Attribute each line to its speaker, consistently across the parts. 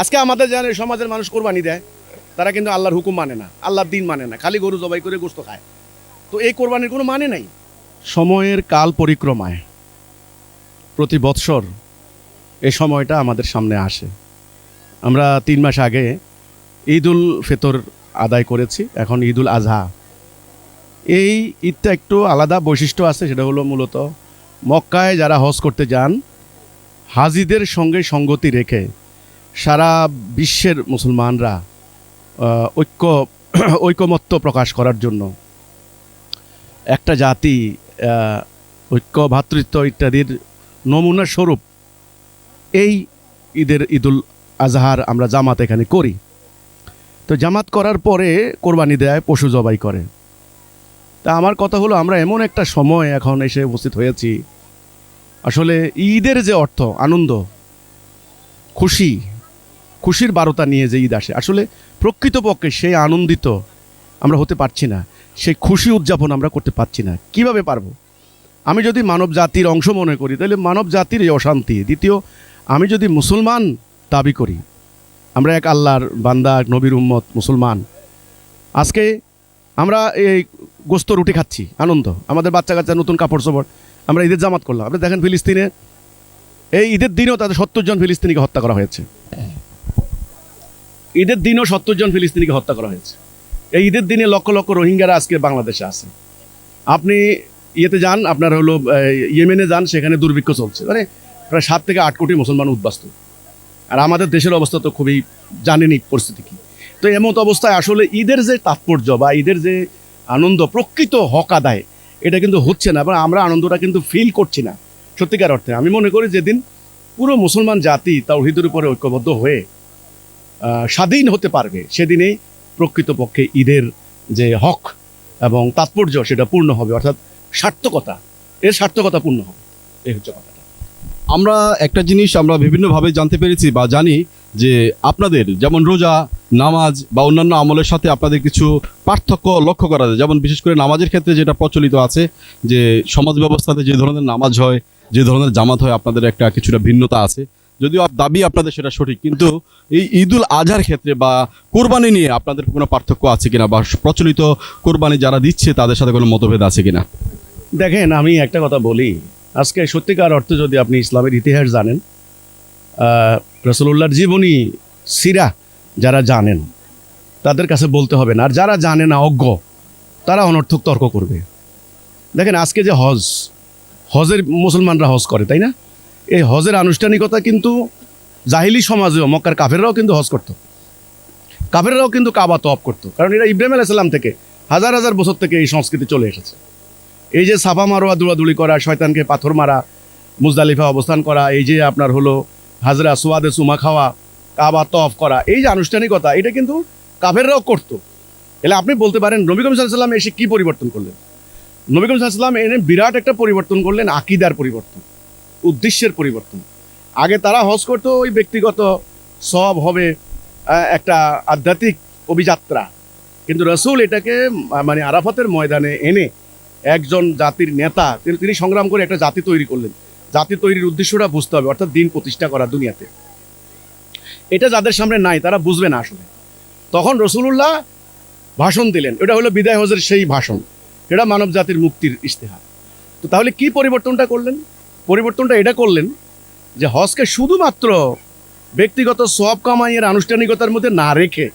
Speaker 1: আজকে আমাদের জানে সমাজের মানুষ কোরবানি দেয়, তারা কিন্তু আল্লাহর হুকুম মানে না, আল্লাহর দিন মানে না, খালি গরু জবাই করে গোস্ত খায়। তো এই কোরবানির কোনো মানে নাই। সময়ের কাল পরিক্রমায় প্রতি বৎসর এই সময়টা আমাদের সামনে আসে। আমরা তিন মাস আগে ঈদুল ফেতর আদায় করেছি, এখন ঈদুল আজহা। এই ঈদটা একটু আলাদা বৈশিষ্ট্য আছে, সেটা হলো মূলত মক্কায় যারা হজ করতে যান, হাজিদের সঙ্গে সঙ্গতি রেখে সারা বিশ্বের মুসলমানরা ঐক্য, ঐকমত্য প্রকাশ করার জন্য একটা জাতি ঐক্য ভ্রাতৃত্ব ইত্যাদির নমুনা স্বরূপ এই ঈদের ঈদুল আজহার আমরা জামাত এখানে করি। তো জামাত করার পরে কোরবানি দেয়, পশু জবাই করে। তা আমার কথা হলো, আমরা এমন একটা সময় এখন এসে উপস্থিত হয়েছি। আসলে ঈদের যে অর্থ, আনন্দ, খুশি খুশির বারতা নিয়ে যে ঈদ আসে। আসলে প্রকৃতপক্ষে সেই আনন্দিত আমরা হতে পারছি না, সেই খুশি উদযাপন আমরা করতে পারছি না। কীভাবে পারব? আমি যদি মানব জাতির অংশ মনে করি, তাহলে মানব জাতির এই অশান্তি। দ্বিতীয়, আমি যদি মুসলমান দাবি করি, আমরা এক আল্লাহর বান্দা নবীর উম্মত মুসলমান। আজকে আমরা এই গোস্ত রুটি খাচ্ছি, আনন্দ। আমাদের বাচ্চা কাচ্চা নতুন কাপড় চোপড়, আমরা ঈদের জামাত করলাম। আপনি দেখেন ফিলিস্তিনে, এই ঈদের দিনেও তাদের সত্তর জন ফিলিস্তিনিকে হত্যা করা হয়েছে। ঈদের দিনও সত্তর জন ফিলিস্তিনিকে হত্যা করা হয়েছে। এই ঈদের দিনে লক্ষ লক্ষ রোহিঙ্গারা আজকে বাংলাদেশে আছে। আপনি ইয়েতে যান, আপনার হলো ইয়েমেনে যান, সেখানে দুর্ভিক্ষ চলছে। মানে প্রায় সাত থেকে আট কোটি মুসলমান উদ্বাস্ত। আর আমাদের দেশের অবস্থা তো খুবই জানেনি পরিস্থিতি কি। তো এমত অবস্থায় আসলে ঈদের যে তাৎপর্য বা ঈদের যে আনন্দ, প্রকৃত হক আদায়, এটা কিন্তু হচ্ছে না এবং আমরা আনন্দটা কিন্তু ফিল করছি না। সত্যিকার অর্থে আমি মনে করি যেদিন পুরো মুসলমান জাতি তাওহিদের উপরে ঐক্যবদ্ধ হয়ে স্বাধীন হতে পারবে। সেদিনেই প্রকৃতপক্ষে ঈদের যে হক এবং তাৎপর্য সেটা পূর্ণ হবে, অর্থাৎ সার্থকতা। এর সার্থকতা পূর্ণ হবে। এই হচ্ছে কথাটা।
Speaker 2: আমরা একটা জিনিস আমরা বিভিন্নভাবে জানতে পেরেছি বা জানি যে আপনাদের যেমন রোজা, নামাজ বা অন্যান্য আমলের সাথে আপনাদের কিছু পার্থক্য লক্ষ্য করা যায়। যেমন বিশেষ করে নামাজের ক্ষেত্রে যেটা প্রচলিত আছে, যে সমাজ ব্যবস্থাতে যে ধরনের নামাজ হয়, যে ধরনের জামাত হয়, আপনাদের একটা কিছুটা ভিন্নতা আছে। যদিও দাবি আপনাদের সেটা সঠিক, কিন্তু এই ঈদুল আজহার ক্ষেত্রে বা কোরবানি নিয়ে আপনাদের কোনো পার্থক্য আছে কিনা বা প্রচলিত কোরবানি যারা দিচ্ছে, তাদের সাথে কোনো মতভেদ আছে কিনা?
Speaker 1: দেখেন, আমি একটা কথা বলি। আজকে সত্যিকার অর্থে যদি আপনি ইসলামের ইতিহাস জানেন রসুল্লাহর জীবনী সিরা যারা জানেন, তাদের কাছে বলতে হবে না। আর যারা জানে না, অজ্ঞ, তারা অনর্থক তর্ক করবে। দেখেন, আজকে যে হজ, হজের মুসলমানরা হজ করে, তাই না? এই হজের আনুষ্ঠানিকতা কিন্তু জাহিলি সমাজেও, মক্কার কাফেররাও কিন্তু হজ করতো। কাফেররাও কিন্তু কাবা তপ করতো। কারণ এটা ইব্রাহিম আলাইসাল্লাম থেকে হাজার হাজার বছর থেকে এই সংস্কৃতি চলে এসেছে। এই যে সাফা মারোয়া, দৌড়াদৌড়ি করা, শয়তানকে পাথর মারা, মুজদালিফা অবস্থান করা, এই যে আপনার হলো হাজরা সোয়াদে সুমা খাওয়া, কাবা তফ করা, এই যে আনুষ্ঠানিকতা, এটা কিন্তু কাফেররাও করতো। এলে আপনি বলতে পারেন, নবী করিম সাল্লাম এসে কি পরিবর্তন করলেন? নবী করিম সাল্লাম এনে বিরাট একটা পরিবর্তন করলেন, আকিদার পরিবর্তন। উদ্দেশ্যের পরিবর্তন। আগে তারা হজ করতো, ওই ব্যক্তিগত সব হবে একটা আধ্যাত্মিক অভিযাত্রা। কিন্তু রসুল এটাকে মানে আরাফাতের ময়দানে এনে একজন জাতির নেতা, তিনি তিনি সংগ্রাম করে একটা জাতি তৈরি করলেন। জাতি তৈরির উদ্দেশ্যটা বুঝতে হবে, অর্থাৎ দিন প্রতিষ্ঠা করা দুনিয়াতে। এটা যাদের সামনে নাই, তারা বুঝবে না আসলে। তখন রসুলুল্লাহ ভাষণ দিলেন। এটা হলো বিদায় হজের সেই ভাষণ। এটা মানব জাতির মুক্তির ইশতেহার। তো তাহলে কি পরিবর্তনটা করলেন? পরিবর্তনটা এটা করলেন যে হজকে শুধুমাত্র ব্যক্তিগত সব কামাইয়ের আনুষ্ঠানিকতার মধ্যে না রেখে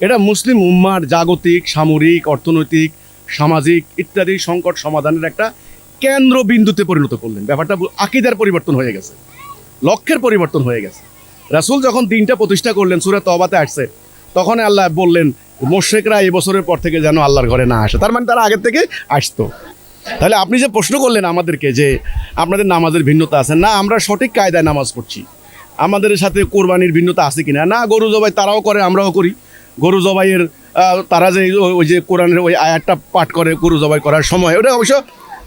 Speaker 1: এটা মুসলিম উম্মার জাগতিক, সামরিক, অর্থনৈতিক, সামাজিক ইত্যাদি সংকট সমাধানের একটা কেন্দ্রবিন্দুতে পরিণত করলেন। ব্যাপারটা আকিদার পরিবর্তন হয়ে গেছে। লক্ষ্যের পরিবর্তন হয়ে গেছে। রাসুল যখন দিনটা প্রতিষ্ঠা করলেন, সুরে তবাতে আসছে, তখন আল্লাহ বললেন, মোশেকরা এই বছরের পর থেকে যেন আল্লাহর ঘরে না আসে। তার মানে তারা আগের থেকে আসতো। তাহলে আপনি যে প্রশ্ন করলেন আমাদেরকে যে আপনাদের নামাজের ভিন্নতা আছে, না, আমরা সঠিক কায়দায় নামাজ পড়ছি। আমাদের সাথে কোরবানির ভিন্নতা আছে কিনা? না, গরু জবাই তারাও করে, আমরাও করি। গরু জবাইয়ের তারা যে ওই- যে কোরআনের ওই আয়াতটা পাঠ করে গরু জবাই করার সময়, ওটা অবশ্য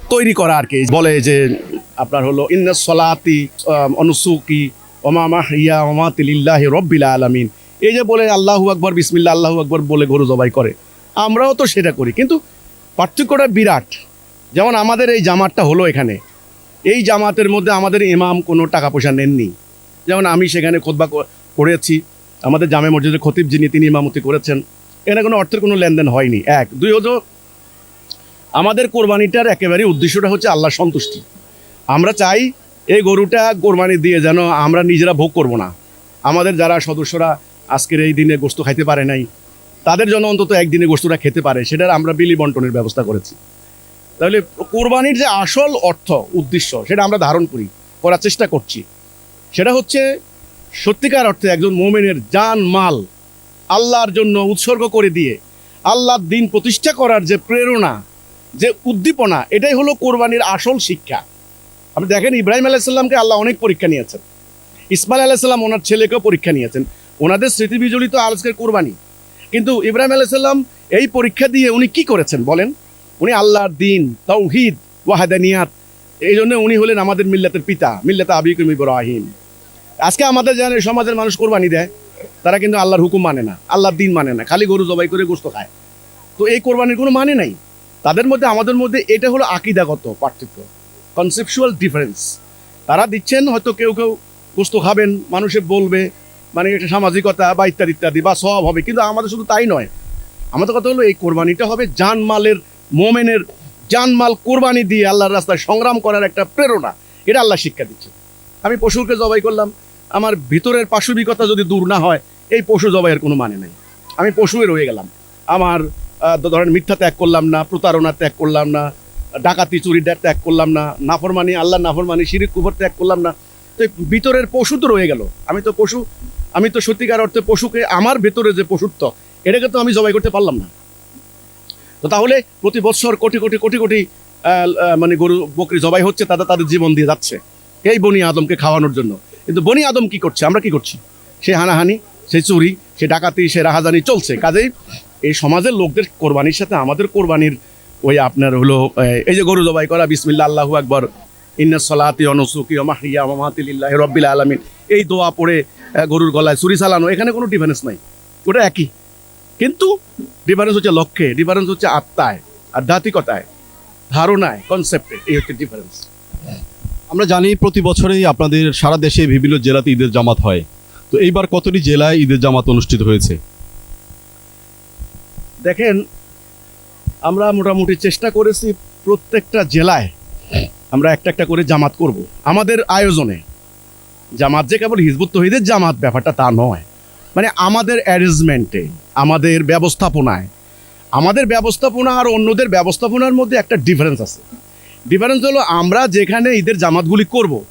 Speaker 1: তৈরি করা আর কি। বলে যে আপনার হলো, ইন্না সলাতি অনুসুকি ওমামা ইয়া ওমাতিল্লাহ রব্বিল আলামিন। এই যে বলে আল্লাহু আকবর বিসমিল্লা আল্লাহু আকবর বলে গরু জবাই করে, আমরাও তো সেটা করি। কিন্তু পার্থক্যটা বিরাট। যেমন আমাদের এই জামাতটা হলো এখানে। এই জামাতের মধ্যে আমাদের ইমাম কোনো টাকা পয়সা নেননি। যেমন আমি সেখানে খোদবা করেছি। আমাদের জামে মসজিদের খতিব যিনি, তিনি ইমামতি করেছেন। এখানে কোনো অর্থের কোনো লেনদেন হয়নি। এক। দুই হলো, আমাদের কোরবানিটার একেবারে উদ্দেশ্যটা হচ্ছে আল্লাহর সন্তুষ্টি। আমরা চাই এই গরুটা কোরবানি দিয়ে যেন আমরা নিজেরা ভোগ করব না। আমাদের যারা সদস্যরা আজকের এই দিনে গোস্ত খাইতে পারে নাই, তাদের জন্য অন্তত একদিনে গোস্তটা খেতে পারে। সেটার আমরা বিলি বন্টনের ব্যবস্থা করেছি। তাহলে কোরবানির যে আসল অর্থ, উদ্দেশ্য, সেটা আমরা ধারণ করি, করার চেষ্টা করছি। সেটা হচ্ছে, সত্যিকার অর্থে একজন মোমেনের জান মাল, আল্লাহর জন্য উৎসর্গ করে দিয়ে, আল্লাহর দিন প্রতিষ্ঠা করার যে প্রেরণা, যে উদ্দীপনা, এটাই হলো কোরবানির আসল শিক্ষা। আপনি দেখেন, ইব্রাহিম আলাইসাল্লামকে আল্লাহ অনেক পরীক্ষা নিয়েছেন। ইসমাইল আলাইসাল্লাম ওনার ছেলেকেও পরীক্ষা নিয়েছেন। ওনাদের স্মৃতি বিজড়িত আজকের কোরবানি। কিন্তু ইব্রাহিম আলাইসাল্লাম এই পরীক্ষা দিয়ে উনি কি করেছেন, বলেন? উনি আল্লাহর দিন, তৌহিদ, ওয়াহাদানিয়াত। এই জন্য উনি হলেন আমাদের মিল্লাতের পিতা, মিল্লাতে আবিকুম ইব্রাহিম। আজকে আমাদের জানে সমাজের মানুষ কোরবানি দেয়, তারা কিন্তু আল্লাহর হুকুম মানে না, আল্লাহর দিন মানে না, খালি গরু জবাই করে গোস্ত খায়। তো এই কোরবানির কোনো মানে নাই। তাদের মধ্যে, আমাদের মধ্যে এটা হলো আকিদাগত পার্থক্য কনসেপচুয়াল ডিফারেন্স তারা দিচ্ছেন, হয়তো কেউ কেউ গোস্ত খাবেন, মানুষে বলবে মানে একটা সামাজিকতা বা ইত্যাদি ইত্যাদি বা সব হবে, কিন্তু আমাদের শুধু তাই নয়। আমাদের কথা হলো, এই কোরবানিটা হবে জানমালের মোমেনের জানমাল কোরবানি দিয়ে আল্লাহর রাস্তায় সংগ্রাম করার একটা প্রেরণা। এটা আল্লাহ শিক্ষা দিচ্ছে। আমি পশুকে জবাই করলাম, আমার ভিতরের পাশবিকতা যদি দূর না হয়, এই পশু জবাইয়ের কোনো মানে নেই। আমি পশুয়ে রয়ে গেলাম। আমার ধরেন মিথ্যা ত্যাগ করলাম না, প্রতারণা ত্যাগ করলাম না, ডাকাতি, চুরি ত্যাগ করলাম না, নাফরমানি আল্লাহ নাফরমানি, শিরিক, কুফর ত্যাগ করলাম না। তো ভিতরের পশু তো রয়ে গেল। আমি তো পশু, আমি তো সত্যিকার অর্থে পশুকে, আমার ভেতরে যে পশুত্ব, এটাকে তো আমি জবাই করতে পারলাম না। তো তাহলে প্রতি বছর কোটি কোটি কোটি কোটি মানে গরু বকরি জবাই হচ্ছে তাদের তাদের জীবন দিয়ে যাচ্ছে। এই বনি আদমকে খাওয়ানোর জন্য। কিন্তু বনি আদম কি করছে? আমরা কি করছি? সে হানাহানি, সে চুরি, সে ডাকাতি, সে রাহাজানি চলছে। কাজেই এই সমাজের লোকদের কোরবানির সাথে আমাদের কোরবানির ওই আপনার হলো এই যে গরু জবাই করা বিসমিল্লা আল্লাহু আকবর, ইন্না সলাতি অনসুকি মাহিয়া মামাতিল্লাহ রব্বিল আলমিন। এই দোয়া পড়ে গরুর গলায় চুরি চালানো, এখানে কোনো ডিফারেন্স নাই। ওটা একই। কিন্তু ডিফারেন্স হচ্ছে লক্ষ্যে ডিফারেন্স হচ্ছে আত্মায় আধ্যাত্মিকতায় ধারণায় কনসেপ্টে এই হচ্ছে ডিফারেন্স
Speaker 2: আমরা জানি প্রতি বছরেই আপনাদের সারা দেশে বিভিন্ন জেলাতে ঈদের জামাত হয়। তো এইবার কতটি জেলায় ঈদের জামাত অনুষ্ঠিত হয়েছে?
Speaker 1: দেখেন আমরা মোটামুটি চেষ্টা করেছি প্রত্যেকটা জেলায় আমরা একটা একটা করে জামাত করব। আমাদের আয়োজনে জামাত যে কেবল হিজবুত তহিদের জামাত ব্যাপারটা তা নয়। মানে আমাদের অ্যারেঞ্জমেন্টে আমাদের ব্যবস্থাপনায়। আমাদের ব্যবস্থাপনা আর অন্যদের ব্যবস্থাপনার মধ্যে একটা ডিফারেন্স আছে। ডিফারেন্স হলো আমরা যেখানে ঈদের জামাতগুলি করব।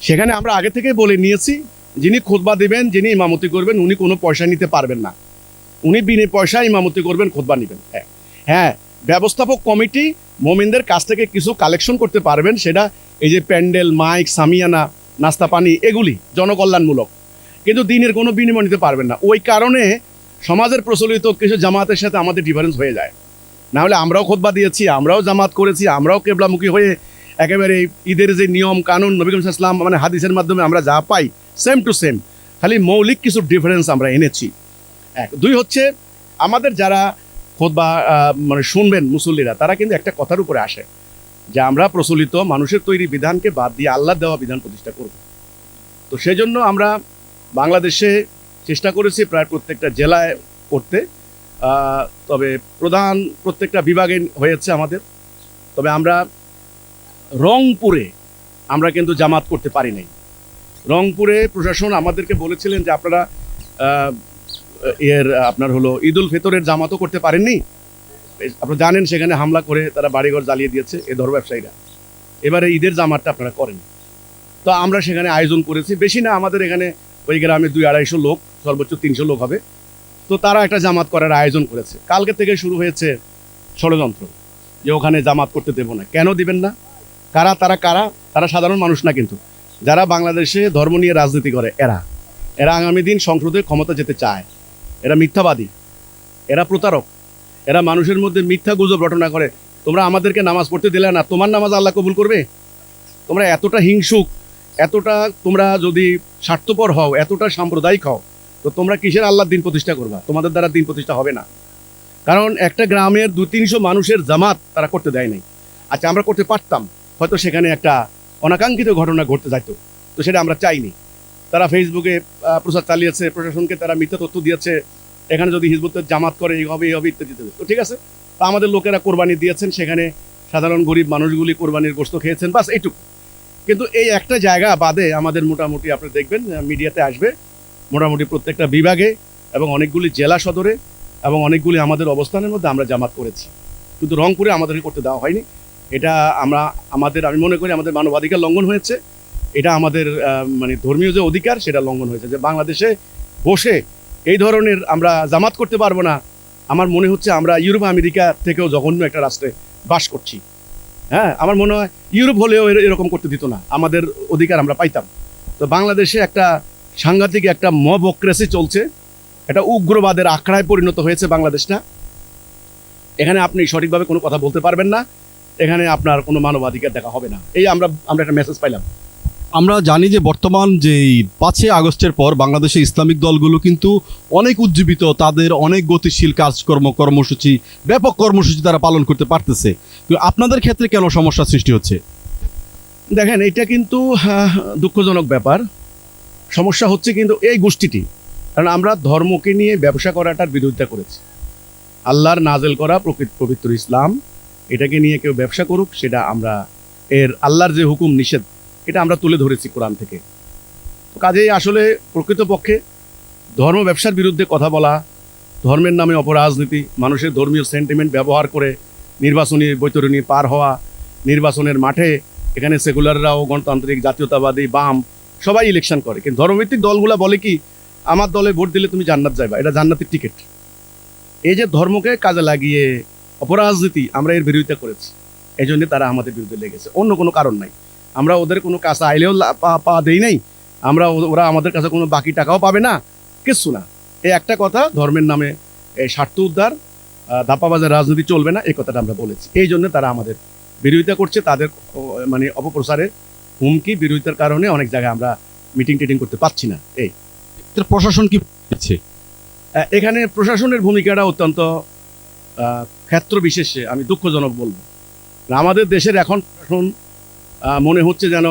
Speaker 1: সেখানে আমরা আগে থেকে বলে নিয়েছি, যিনি খোদবা দেবেন, যিনি ইমামতি করবেন, উনি কোনো পয়সা নিতে পারবেন না। উনি বিনে পয়সায় ইমামতি করবেন, খোদবা নেবেন। হ্যাঁ। হ্যাঁ ব্যবস্থাপক কমিটি মোমিনদের কাছ থেকে কিছু কালেকশন করতে পারবেন, সেটা এই যে প্যান্ডেল, মাইক, সামিয়ানা নাস্তা পানি এগুলি জনকল্যাণমূলক। কিন্তু দিনের কোনো বিনিময় নিতে পারবেন না। ওই কারণে সমাজের প্রচলিত কিছু জামাতের সাথে আমাদের ডিফারেন্স হয়ে যায়। না হলে আমরাও খোদবা দিয়েছি, আমরাও জামাত করেছি, আমরাও কেবলামুখী হয়ে একেবারে ঈদের যে নিয়ম, কানুন নবীকম ইসলাম মানে হাদিসের মাধ্যমে আমরা যা পাই সেম টু সেম খালি মৌলিক কিছু ডিফারেন্স আমরা এনেছি। এক। দুই হচ্ছে, আমাদের যারা খোদবা মানে শুনবেন মুসল্লিরা, তারা কিন্তু একটা কথার উপরে আসে যে আমরা প্রচলিত মানুষের তৈরি বিধানকে বাদ দিয়ে আল্লাহ দেওয়া বিধান প্রতিষ্ঠা করব। তো সেই জন্য আমরা বাংলাদেশে চেষ্টা করেছি প্রায় প্রত্যেকটা জেলায় করতে। তবে প্রধান প্রত্যেকটা বিভাগে হয়েছে আমাদের। তবে আমরা রংপুরে আমরা কিন্তু জামাত করতে পারি নাই। রংপুরে প্রশাসন আমাদেরকে বলেছিলেন যে আপনারা এর আপনার হলো ঈদুল ফিতরের জামাতও করতে পারেননি। আপনারা জানেন সেখানে হামলা করে তারা বাড়িঘর জ্বালিয়ে দিয়েছে এ ধর ব্যবসায়ীরা। এবারে ঈদের জামাতটা আপনারা করেন। তো আমরা সেখানে আয়োজন করেছি। বেশি না আমাদের এখানে ওই গ্রামে দুই আড়াইশো লোক, সর্বোচ্চ তিনশো লোক হবে। তো তারা একটা জামাত করার আয়োজন করেছে। কালকে থেকে শুরু হয়েছে ষড়যন্ত্র যে ওখানে জামাত করতে দেবো না। কেন দিবেন না? কারা, তারা কারা? তারা সাধারণ মানুষ না কিন্তু। যারা বাংলাদেশে ধর্ম নিয়ে রাজনীতি করে, এরা। এরা আগামী দিন সংসদে ক্ষমতা যেতে চায়। এরা মিথ্যাবাদী। এরা প্রতারক। এরা মানুষের মধ্যে মিথ্যা গুজব রটনা করে। তোমরা আমাদেরকে নামাজ পড়তে দিলে না, তোমার নামাজ আল্লাহ কবুল করবে? তোমরা এতটা হিংসুক এতটা তোমরা যদি স্বার্থপর হও, এতটা সাম্প্রদায়িক হও, তো তোমরা কিসের আল্লাহর দিন প্রতিষ্ঠা করবা? তোমাদের দ্বারা দিন প্রতিষ্ঠা হবে না। কারণ একটা গ্রামের দু তিনশো মানুষের জামাত তারা করতে দেয় নাই। আচ্ছা আমরা করতে পারতাম, হয়তো সেখানে একটা অনাকাঙ্ক্ষিত ঘটনা ঘটতে যাইতো, তো সেটা আমরা চাইনি। তারা ফেসবুকে প্রচার চালিয়েছে, প্রশাসনকে তারা মিথ্যা তথ্য দিয়েছে, এখানে যদি হিজবুতের জামাত করে, এই হবে এই হবে, ইত্যাদি ইত্যাদি। তো ঠিক আছে, তা আমাদের লোকেরা কোরবানি দিয়েছেন, সেখানে সাধারণ গরিব মানুষগুলি কোরবানির গোস্ত খেয়েছেন, বাস এইটুকু। কিন্তু এই একটা জায়গা বাদে আমাদের মোটামুটি আপনি দেখবেন মিডিয়াতে আসবে, মোটামুটি প্রত্যেকটা বিভাগে এবং অনেকগুলি জেলা সদরে এবং অনেকগুলি আমাদের অবস্থানের মধ্যে আমরা জামাত করেছি। কিন্তু রংপুরে আমাদেরকে করতে দেওয়া হয়নি। এটা আমরা, আমাদের, আমি মনে করি আমাদের মানবাধিকার লঙ্ঘন হয়েছে। এটা আমাদের মানে ধর্মীয় যে অধিকার, সেটা লঙ্ঘন হয়েছে। যে বাংলাদেশে বসে এই ধরনের আমরা জামাত করতে পারব না, আমার মনে হচ্ছে আমরা ইউরোপ আমেরিকা থেকেও জঘন্য একটা রাষ্ট্রে বাস করছি। হ্যাঁ আমার মনে হয় ইউরোপ হলেও এরকম করতে দিত না। আমাদের অধিকার আমরা পাইতাম। তো বাংলাদেশে একটা সাংঘাতিক একটা মবক্রেসি চলছে। এটা উগ্রবাদের আখড়ায় পরিণত হয়েছে বাংলাদেশটা। এখানে আপনি সঠিকভাবে কোনো কথা বলতে পারবেন না। এখানে আপনার কোনো মানবাধিকার দেখা হবে না। এই আমরা আমরা একটা মেসেজ পাইলাম।
Speaker 2: আমরা জানি যে বর্তমান যে পাঁচই আগস্টের পর বাংলাদেশে ইসলামিক দলগুলো কিন্তু অনেক উজ্জীবিত, তাদের অনেক গতিশীল কাজকর্ম, কর্মসূচি, ব্যাপক কর্মসূচি তারা পালন করতে পারতেছে। কিন্তু আপনাদের ক্ষেত্রে কেন সমস্যার সৃষ্টি হচ্ছে?
Speaker 1: দেখেন, এটা কিন্তু দুঃখজনক ব্যাপার। সমস্যা হচ্ছে কিন্তু এই গোষ্ঠীটি। কারণ আমরা ধর্মকে নিয়ে ব্যবসা করাটার বিরোধিতা করেছি। আল্লাহর নাজেল করা প্রকৃত পবিত্র ইসলাম, এটাকে নিয়ে কেউ ব্যবসা করুক, সেটা আমরা এর আল্লাহর যে হুকুম নিষেধ এটা আমরা তুলে ধরেছি কোরআন থেকে। কাজেই আসলে প্রকৃতপক্ষে ধর্ম ব্যবসার বিরুদ্ধে কথা বলা, ধর্মের নামে অপরাজনীতি, মানুষের ধর্মীয় সেন্টিমেন্ট ব্যবহার করে নির্বাচনী, বৈতরণী পার হওয়া, নির্বাচনের মাঠে এখানে সেকুলাররাও গণতান্ত্রিক, জাতীয়তাবাদী, বাম, সবাই ইলেকশন করে। কিন্তু ধর্মভিত্তিক দলগুলো বলে কি, আমার দলে ভোট দিলে তুমি জান্নাত যাইবা। এটা জান্নাতের টিকিট এই যে ধর্মকে কাজে লাগিয়ে অপরাজনীতি আমরা এর বিরোধিতা করেছি এই তারা আমাদের বিরুদ্ধে লেগেছে। অন্য কোনো কারণ নাই। আমরা ওদের কোনো কাছে আইলেও পা দেই নাই। আমরা ওরা আমাদের কাছে কোনো বাকি টাকাও পাবে না। কিচ্ছু না। এই একটা কথা ধর্মের নামে এই স্বার্থ উদ্ধার আহ, ধাপ্পাবাজের রাজনীতি চলবে না এই কথাটা আমরা বলেছি। এই জন্য তারা আমাদের বিরোধিতা করছে তাদের মানে অপপ্রচারে হুমকি বিরোধিতার কারণে অনেক জায়গায় আমরা মিটিং টিটিং করতে পারছি না। এই।
Speaker 2: প্রশাসন কি
Speaker 1: এখানে প্রশাসনের ভূমিকাটা অত্যন্ত ক্ষেত্র বিশেষে আমি দুঃখজনক বলব। আমাদের দেশের এখন প্রশাসন মনে হচ্ছে যেন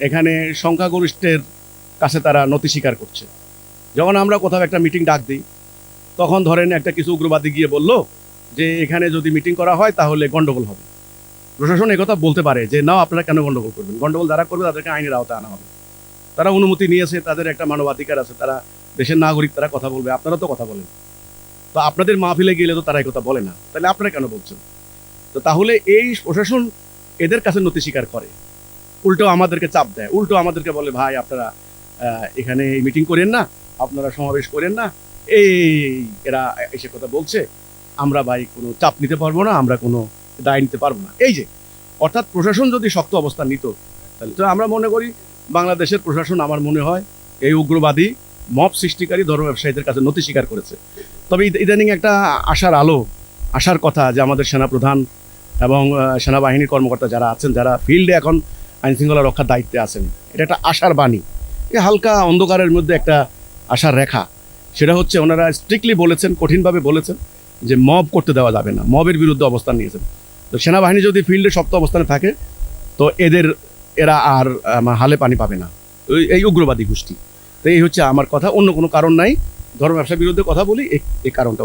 Speaker 1: এখানে সংখ্যাগরিষ্ঠের কাছে তারা নথি স্বীকার করছে। যখন আমরা কোথাও একটা মিটিং ডাক দিই, তখন ধরেন একটা কিছু উগ্রবাদী গিয়ে বলল যে, এখানে যদি মিটিং করা হয় তাহলে গন্ডগোল হবে। প্রশাসন একথা বলতে পারে যে না আপনারা কেন গন্ডগোল করবেন? গন্ডগোল যারা করবে তাদেরকে আইনের আওতায় আনা হবে। তারা অনুমতি নিয়েছে, তাদের একটা মানবাধিকার আছে, তারা দেশের নাগরিক, তারা কথা বলবে, আপনারা তো কথা বলেন। তো আপনাদের মাহফিলে গেলে তো তারা কথা বলে না। তাহলে আপনারা কেন বলছেন? তো তাহলে এই প্রশাসন এদের কাছে নতি স্বীকার করে। উল্টো আমাদেরকে চাপ দেয়। উল্টো আমাদেরকে বলে, ভাই, আপনারা এখানে মিটিং করেন না, আপনারা সমাবেশ করেন না। এই, এরা এসে কথা বলছে। আমরা ভাই কোনো চাপ নিতে পারব না, আমরা কোনো দায় নিতে পারব না। এই যে, অর্থাৎ প্রশাসন যদি শক্ত অবস্থান নিত, তাহলে তো আমরা মনে করি বাংলাদেশের প্রশাসন আমার মনে হয় এই উগ্রবাদী, মব সৃষ্টিকারী ধর্ম ব্যবসায়ীদের কাছে নথি স্বীকার করেছে। তবে ইদানিং একটা আশার আলো, আশার কথা যে আমাদের সেনাপ্রধান এবং সেনাবাহিনীর কর্মকর্তা যারা আছেন, যারা ফিল্ডে এখন আইনশৃঙ্খলা রক্ষার দায়িত্বে আছেন, এটা একটা আশার বাণী। এই হালকা অন্ধকারের মধ্যে একটা আশার রেখা। সেটা হচ্ছে ওনারা স্ট্রিক্টলি বলেছেন, কঠিনভাবে বলেছেন যে মব করতে দেওয়া যাবে না মবের বিরুদ্ধে অবস্থান নিয়েছেন। তো সেনাবাহিনী যদি ফিল্ডে শক্ত অবস্থানে থাকে, তো এদের, এরা আর হালে পানি পাবে না। এই উগ্রবাদী গোষ্ঠী। তো এই হচ্ছে আমার কথা, অন্য কোনো কারণ নাই। ধর্ম ব্যবসার বিরুদ্ধে কথা বলি এই কারণটা